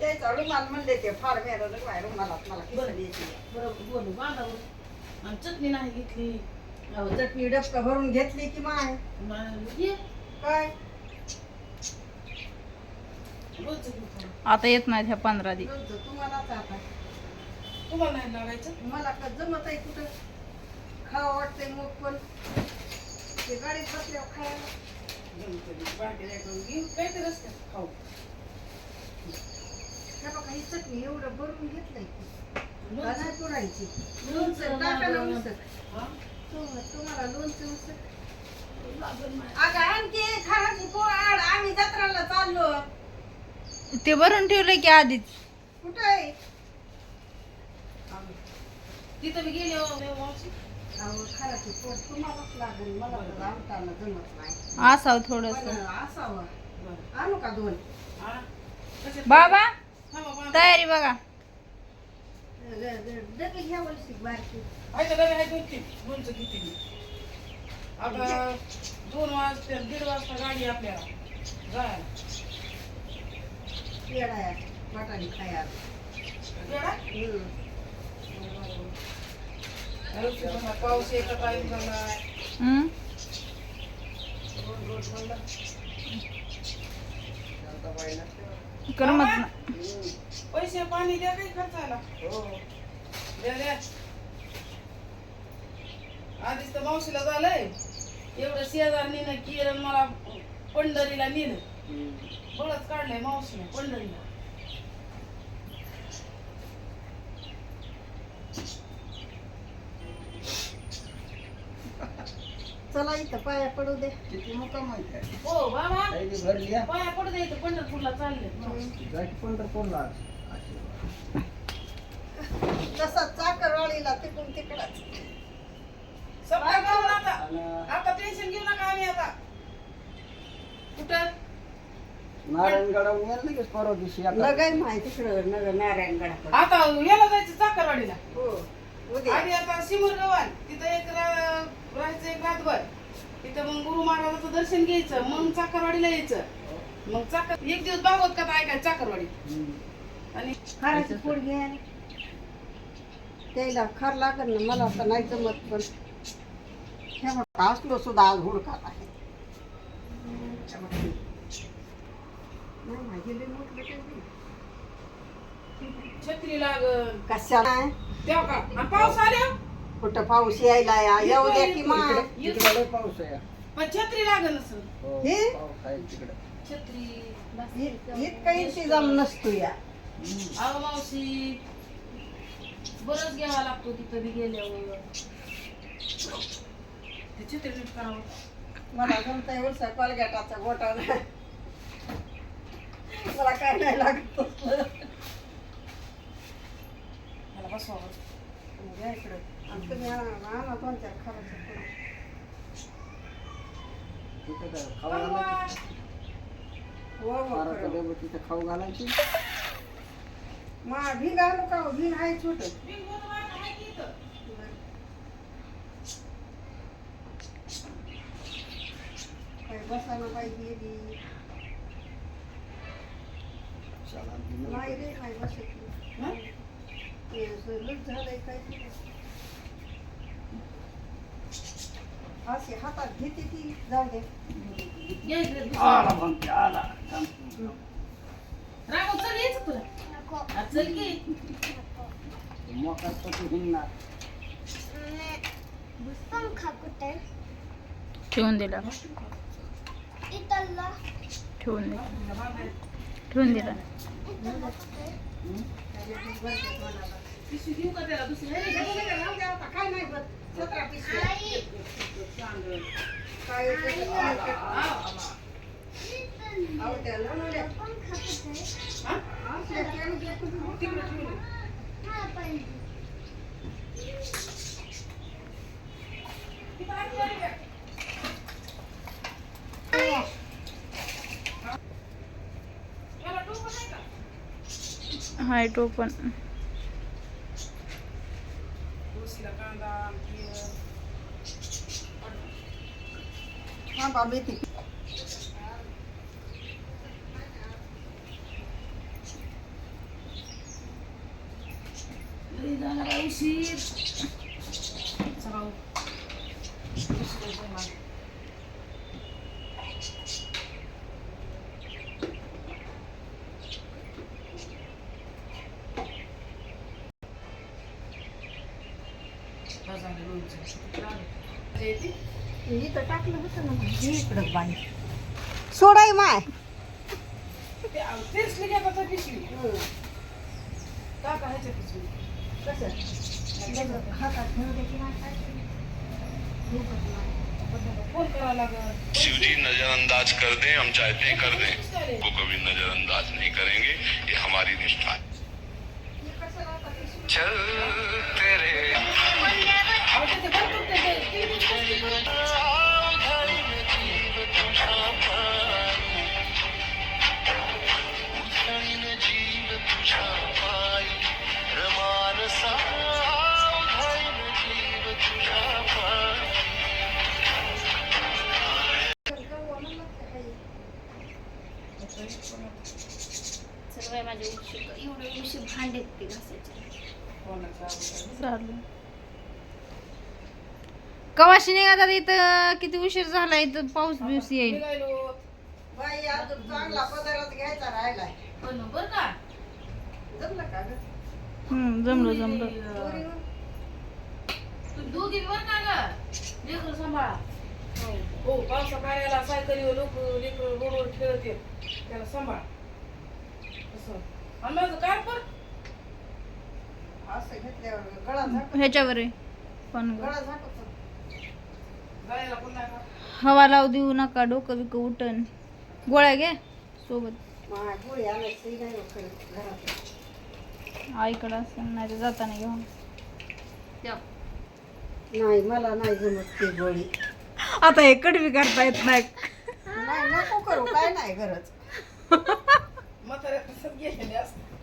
ते चढून मला म्हणले ते फार मेहनत काय मला मला बरं. किती बरोबर बोलू बांधावर. आणि चटणी नाही घेतली. चटणी डबका भरून घेतली की माय. मग ये. काय. आता येत नाहीत ह्या पंधरा दिवस. रोजचं तुम्हालाच आता. तुम्हाला नाही लागायचं? मला का जमत आहे कुठं? खावं वाटतंय मग पण. ते गाडीत बसल्यावर खायला. खाऊ हे ही चटणी एवढं भरून घेतलंय पुरायची लोणचं. उसक. हा? तुम्हाला लोणचं उसक. अगं आणखी खाण्याची आम्ही जत्राला चाललो ते भरून ठेवलंय की आधीच कुठं आहे तिथं मी गेले असावं थोडस. पण असावं. बरं. आणू का दोन? हा? कशात- बाबा. तयारी बघा. दोन वाजता दीड वाजता गाडी आपल्याला. वाटाणे खाया? पाऊस एका टाइम करमत ना पैसे पाणी द्या काही खर्चायला. द्या द्या. आधीच तर मावशीला झालंय. एवढं शेजारनीनं किरण मला पंढरीला नेलं बळच काढलंय मावशीने पंढरीला. चला इथं पाया पडू दे. किती मुक्काम माहिती आहे हो बाबा. काही भरली आहे. पाया पडू द्यायचं पंढरपूरला चालले. जायची पंढरपूरला. आज. तसा चाकरवाडीला तिकडून तिकडच. सप्ताह करून आता आणि आता टेन्शन घेऊ नका आम्ही आता. कुठं? नारायणगडावरून यायला लगेच परवा दिवशी आता. लगाय माहिती तिकडं नगर नारायणगडाकडे. आता याला जायचं चाकरवाडीला. हो. उद्या आधी आता सिमूर गव्हाण तिथं एक रा- राहायचं एक रातभर तिथं मग गुरु महाराजाचं दर्शन घ्यायचं मग चाकरवाडीला यायचं मग चाकर एक दिवस भागवत का ऐकायचं चाकरवाडी. आणि खाराची पोळ घ्या त्याला खार लागत ना मला तर नाही जमत पण हे बघा असलो सुद्धा आज हुडकात आहे हे काही नाही. छत्री लागल कशाला? आहे? तेव्हा का? आणि पाऊस आल्या कुठं पाऊस यायला या? येऊ द्या की मा तिकडे लय पाऊस आहे पण छत्री लागल नसल हो, हे? पाऊस आहे तिकडे. छत्री इतका इंतजाम नसतो या. अहो मावशी. बरंच घ्यावा लागतो तिथं बी गेल्यावर. ते छत्री नीट करावं. मला जमता गोटा नाही. मला काय नाही लागत तसलं. मला बसवावं घ्या इकडं. आणि तुम्ही आणा आणा दोन चार खाराच्या पोळ्या. तिथे काय खाऊ घालायची हो हो बाराचा खरं. डबा तिथे खाऊ घालायची मा भी घालू का हो? भी आहे छोट बिल बनवा, आहे की इथं? काय बसायला पाहिजे बी. शाळा दिली. नाही रे काय बसत हं? झालंय काय ते. असे हातात घेते ती जाऊ दे. आला. राघव, चल यायचं तुला. हा, चल की. मोका तो तू हिंडणार. पंखा कुठे? ठेवून दिला. इथला ठेवून दिला. ठेवून दिला. इथला कुठे? पिशवी देऊ का त्याला दुसरी आहे रे? राहू दे आता, काय नाही बघ सतरा पिशव्या. आई चांगलं. काय आहे ते हाईट ओपन उशीर. टाकलं होतं ना इकडं बाई सोडाय माय. ते शिव जी नजरअंदाज कर दें हम चाहते हैं कर दें। वो कभी नजरअंदाज नहीं करेंगे ये हमारी निष्ठा है। चल। सर्व माझे उशीर एवढे उशीर भांडे ते घासायचे. चालेल कवाशी निघातात इथं किती उशीर झाला इथं पाऊस बिऊस येईल. निघालो. बाई अजून चांगला पदार्थ घ्यायचा राहिलाय. पण बरं का? जमलं का ग? हम्म जमलं का ग? लेकरं सांभाळा. हो पावसा पाण्याला सायकलीवर लोक लेकरं रोडवर खेळत. येत त्याला सांभाळ. असं. आणि माझं काय पण? असं घेतल्यावर गळा झाक ह्याच्यावर आहे. पण गळा झाकतो हवा लावू देऊ नका डोकं बिकं उठन. गोळ्या घे सोबत. हो आईकडं असेल नाही तर जाताना घेऊन. नाही मला नाही जमत ती गोळी. आता हे कडवी करता येत नाही. नाही नको करू काय नाही गरज. म्हाताऱ्या तसंच गेलेले असतात